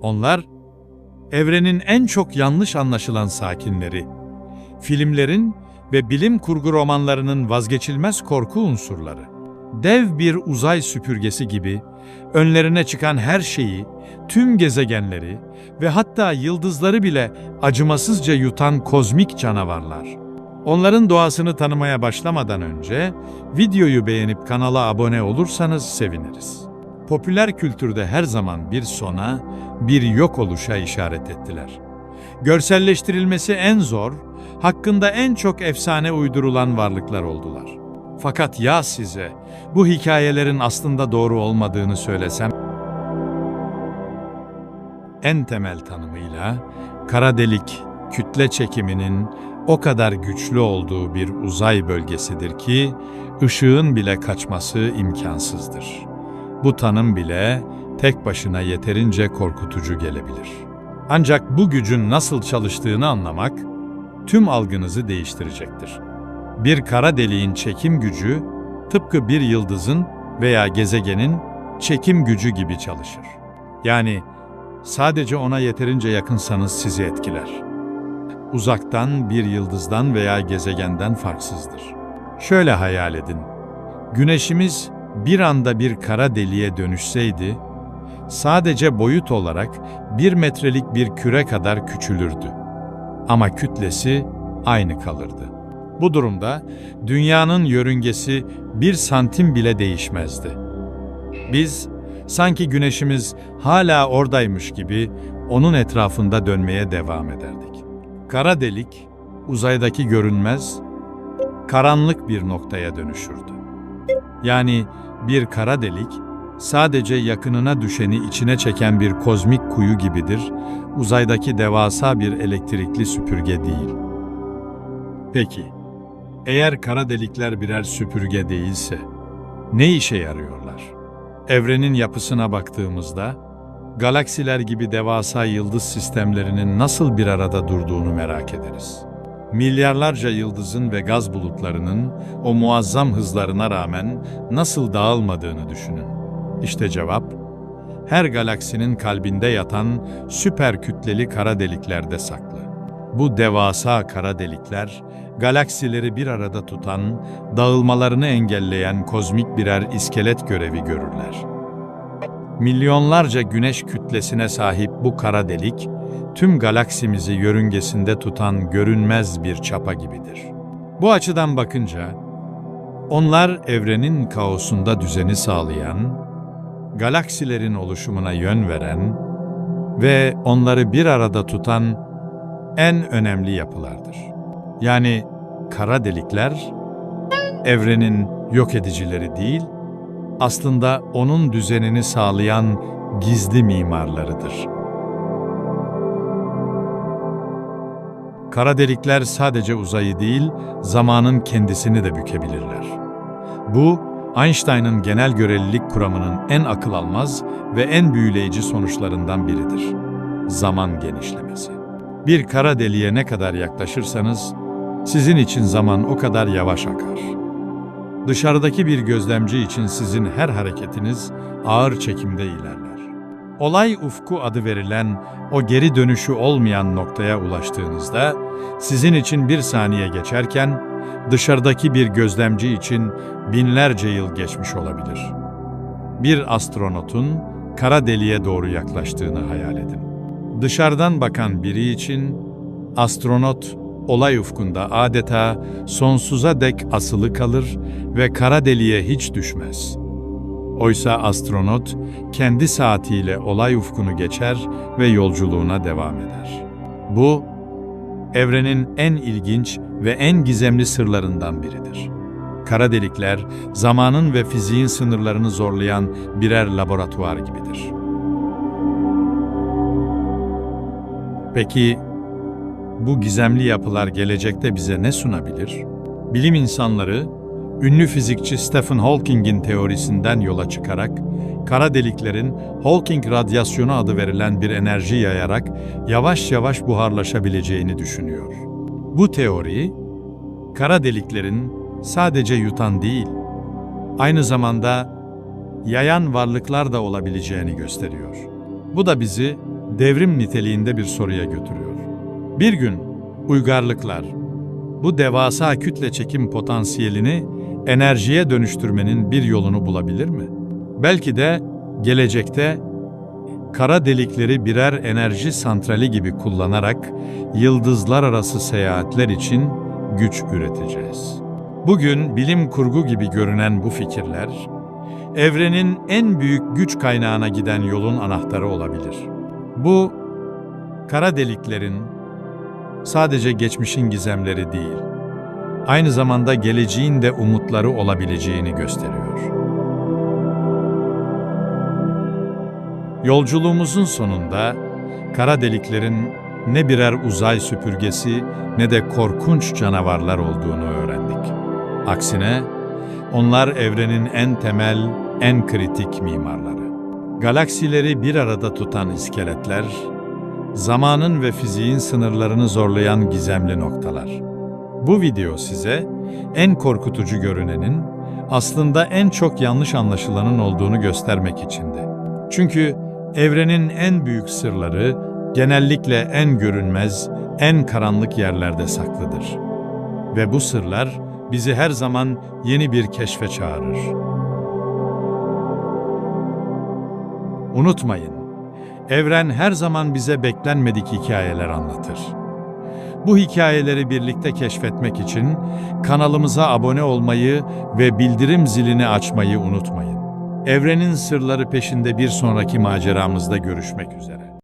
Onlar, evrenin en çok yanlış anlaşılan sakinleri, filmlerin ve bilim kurgu romanlarının vazgeçilmez korku unsurları. Dev bir uzay süpürgesi gibi önlerine çıkan her şeyi, tüm gezegenleri ve hatta yıldızları bile acımasızca yutan kozmik canavarlar. Onların doğasını tanımaya başlamadan önce videoyu beğenip kanala abone olursanız seviniriz. Popüler kültürde her zaman bir sona, bir yok oluşa işaret ettiler. Görselleştirilmesi en zor, hakkında en çok efsane uydurulan varlıklar oldular. Fakat ya size bu hikayelerin aslında doğru olmadığını söylesem? En temel tanımıyla kara delik kütle çekiminin o kadar güçlü olduğu bir uzay bölgesidir ki ışığın bile kaçması imkansızdır. Bu tanım bile tek başına yeterince korkutucu gelebilir. Ancak bu gücün nasıl çalıştığını anlamak tüm algınızı değiştirecektir. Bir kara deliğin çekim gücü tıpkı bir yıldızın veya gezegenin çekim gücü gibi çalışır. Yani sadece ona yeterince yakınsanız sizi etkiler. Uzaktan bir yıldızdan veya gezegenden farksızdır. Şöyle hayal edin. Güneşimiz bir anda bir kara deliğe dönüşseydi, sadece boyut olarak bir metrelik bir küre kadar küçülürdü. Ama kütlesi aynı kalırdı. Bu durumda dünyanın yörüngesi bir santim bile değişmezdi. Biz sanki güneşimiz hala oradaymış gibi onun etrafında dönmeye devam ederdik. Kara delik uzaydaki görünmez, karanlık bir noktaya dönüşürdü. Yani bir kara delik sadece yakınına düşeni içine çeken bir kozmik kuyu gibidir, uzaydaki devasa bir elektrikli süpürge değil. Peki, eğer kara delikler birer süpürge değilse, ne işe yarıyorlar? Evrenin yapısına baktığımızda, galaksiler gibi devasa yıldız sistemlerinin nasıl bir arada durduğunu merak ederiz. Milyarlarca yıldızın ve gaz bulutlarının o muazzam hızlarına rağmen nasıl dağılmadığını düşünün. İşte cevap, her galaksinin kalbinde yatan süper kütleli kara deliklerde saklı. Bu devasa kara delikler, galaksileri bir arada tutan, dağılmalarını engelleyen kozmik birer iskelet görevi görürler. Milyonlarca güneş kütlesine sahip bu kara delik, tüm galaksimizi yörüngesinde tutan görünmez bir çapa gibidir. Bu açıdan bakınca, onlar evrenin kaosunda düzeni sağlayan, galaksilerin oluşumuna yön veren ve onları bir arada tutan en önemli yapılardır. Yani kara delikler, evrenin yok edicileri değil, aslında onun düzenini sağlayan gizli mimarlarıdır. Kara delikler sadece uzayı değil, zamanın kendisini de bükebilirler. Bu, Einstein'ın genel görelilik kuramının en akıl almaz ve en büyüleyici sonuçlarından biridir. Zaman genişlemesi. Bir kara deliğe ne kadar yaklaşırsanız, sizin için zaman o kadar yavaş akar. Dışarıdaki bir gözlemci için sizin her hareketiniz ağır çekimde ilerler. Olay ufku adı verilen o geri dönüşü olmayan noktaya ulaştığınızda, sizin için bir saniye geçerken, dışarıdaki bir gözlemci için binlerce yıl geçmiş olabilir. Bir astronotun kara deliğe doğru yaklaştığını hayal edin. Dışarıdan bakan biri için astronot olay ufkunda adeta sonsuza dek asılı kalır ve kara deliğe hiç düşmez. Oysa astronot kendi saatiyle olay ufkunu geçer ve yolculuğuna devam eder. Bu evrenin en ilginç ve en gizemli sırlarından biridir. Kara delikler zamanın ve fiziğin sınırlarını zorlayan birer laboratuvar gibidir. Peki bu gizemli yapılar gelecekte bize ne sunabilir? Bilim insanları, ünlü fizikçi Stephen Hawking'in teorisinden yola çıkarak, kara deliklerin Hawking radyasyonu adı verilen bir enerji yayarak yavaş yavaş buharlaşabileceğini düşünüyor. Bu teori, kara deliklerin sadece yutan değil, aynı zamanda yayan varlıklar da olabileceğini gösteriyor. Bu da bizi devrim niteliğinde bir soruya götürüyor. Bir gün uygarlıklar bu devasa kütle çekim potansiyelini enerjiye dönüştürmenin bir yolunu bulabilir mi? Belki de gelecekte kara delikleri birer enerji santrali gibi kullanarak yıldızlar arası seyahatler için güç üreteceğiz. Bugün bilim kurgu gibi görünen bu fikirler, evrenin en büyük güç kaynağına giden yolun anahtarı olabilir. Bu, kara deliklerin sadece geçmişin gizemleri değil, aynı zamanda geleceğin de umutları olabileceğini gösteriyor. Yolculuğumuzun sonunda kara deliklerin ne birer uzay süpürgesi ne de korkunç canavarlar olduğunu öğrendik. Aksine onlar evrenin en temel, en kritik mimarları. Galaksileri bir arada tutan iskeletler, zamanın ve fiziğin sınırlarını zorlayan gizemli noktalar. Bu video size en korkutucu görünenin aslında en çok yanlış anlaşılanın olduğunu göstermek içindi. Çünkü evrenin en büyük sırları genellikle en görünmez, en karanlık yerlerde saklıdır. Ve bu sırlar bizi her zaman yeni bir keşfe çağırır. Unutmayın, evren her zaman bize beklenmedik hikayeler anlatır. Bu hikayeleri birlikte keşfetmek için kanalımıza abone olmayı ve bildirim zilini açmayı unutmayın. Evrenin sırları peşinde bir sonraki maceramızda görüşmek üzere.